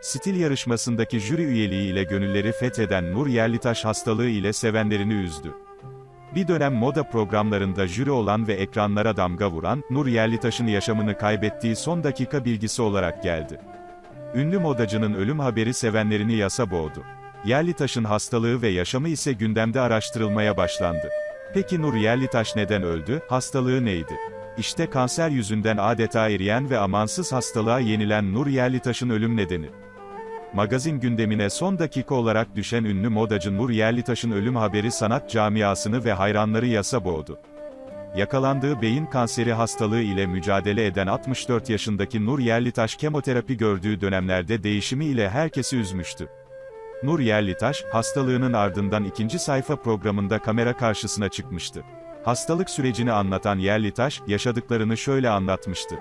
Stil yarışmasındaki jüri üyeliği ile gönülleri fetheden Nur Yerlitaş hastalığı ile sevenlerini üzdü. Bir dönem moda programlarında jüri olan ve ekranlara damga vuran, Nur Yerlitaş'ın yaşamını kaybettiği son dakika bilgisi olarak geldi. Ünlü modacının ölüm haberi sevenlerini yasa boğdu. Yerlitaş'ın hastalığı ve yaşamı ise gündemde araştırılmaya başlandı. Peki Nur Yerlitaş neden öldü, hastalığı neydi? İşte kanser yüzünden adeta eriyen ve amansız hastalığa yenilen Nur Yerlitaş'ın ölüm nedeni. Magazin gündemine son dakika olarak düşen ünlü modacı Nur Yerlitaş'ın ölüm haberi sanat camiasını ve hayranları yasa boğdu. Yakalandığı beyin kanseri hastalığı ile mücadele eden 64 yaşındaki Nur Yerlitaş kemoterapi gördüğü dönemlerde değişimi ile herkesi üzmüştü. Nur Yerlitaş, hastalığının ardından ikinci sayfa programında kamera karşısına çıkmıştı. Hastalık sürecini anlatan Yerlitaş, yaşadıklarını şöyle anlatmıştı.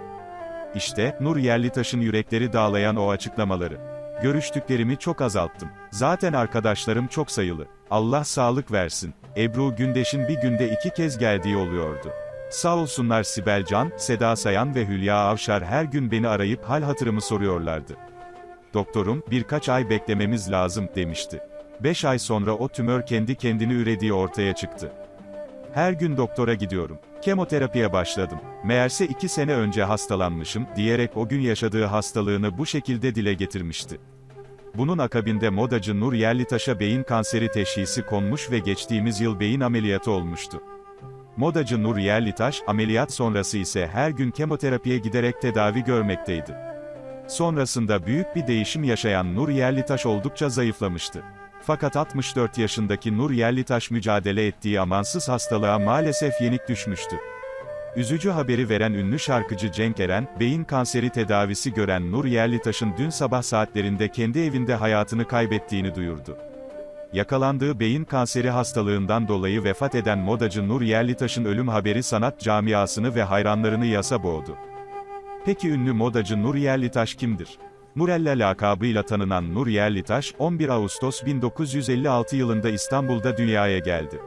İşte, Nur Yerlitaş'ın yürekleri dağlayan o açıklamaları. Görüştüklerimi çok azalttım. Zaten arkadaşlarım çok sayılı. Allah sağlık versin. Ebru Gündeş'in bir günde iki kez geldiği oluyordu. Sağ olsunlar Sibel Can, Seda Sayan ve Hülya Avşar her gün beni arayıp hal hatırımı soruyorlardı. Doktorum, birkaç ay beklememiz lazım, demişti. Beş ay sonra o tümör kendi kendini ürediği ortaya çıktı. Her gün doktora gidiyorum. Kemoterapiye başladım. Meğerse iki sene önce hastalanmışım, diyerek o gün yaşadığı hastalığını bu şekilde dile getirmişti. Bunun akabinde modacı Nur Yerlitaş'a beyin kanseri teşhisi konmuş ve geçtiğimiz yıl beyin ameliyatı olmuştu. Modacı Nur Yerlitaş, ameliyat sonrası ise her gün kemoterapiye giderek tedavi görmekteydi. Sonrasında büyük bir değişim yaşayan Nur Yerlitaş oldukça zayıflamıştı. Fakat 64 yaşındaki Nur Yerlitaş mücadele ettiği amansız hastalığa maalesef yenik düşmüştü. Üzücü haberi veren ünlü şarkıcı Cenk Eren, beyin kanseri tedavisi gören Nur Yerlitaş'ın dün sabah saatlerinde kendi evinde hayatını kaybettiğini duyurdu. Yakalandığı beyin kanseri hastalığından dolayı vefat eden modacı Nur Yerlitaş'ın ölüm haberi sanat camiasını ve hayranlarını yasa boğdu. Peki ünlü modacı Nur Yerlitaş kimdir? Nurella lakabıyla tanınan Nur Yerlitaş, 11 Ağustos 1956 yılında İstanbul'da dünyaya geldi.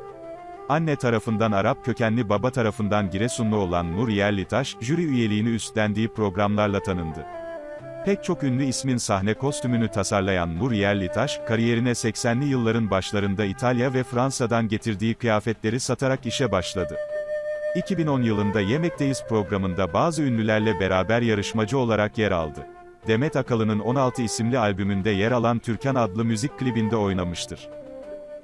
Anne tarafından Arap kökenli baba tarafından Giresunlu olan Nur Yerlitaş, jüri üyeliğini üstlendiği programlarla tanındı. Pek çok ünlü ismin sahne kostümünü tasarlayan Nur Yerlitaş, kariyerine 80'li yılların başlarında İtalya ve Fransa'dan getirdiği kıyafetleri satarak işe başladı. 2010 yılında Yemekteyiz programında bazı ünlülerle beraber yarışmacı olarak yer aldı. Demet Akalın'ın 16 isimli albümünde yer alan Türkan adlı müzik klibinde oynamıştır.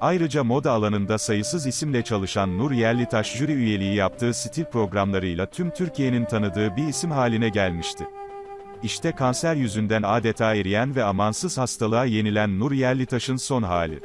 Ayrıca moda alanında sayısız isimle çalışan Nur Yerlitaş jüri üyeliği yaptığı stil programlarıyla tüm Türkiye'nin tanıdığı bir isim haline gelmişti. İşte kanser yüzünden adeta eriyen ve amansız hastalığa yenilen Nur Yerlitaş'ın son hali.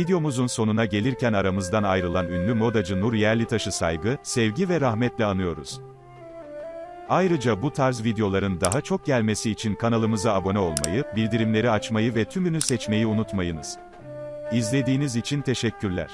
Videomuzun sonuna gelirken aramızdan ayrılan ünlü modacı Nur Yerlitaş'ı saygı, sevgi ve rahmetle anıyoruz. Ayrıca bu tarz videoların daha çok gelmesi için kanalımıza abone olmayı, bildirimleri açmayı ve tümünü seçmeyi unutmayınız. İzlediğiniz için teşekkürler.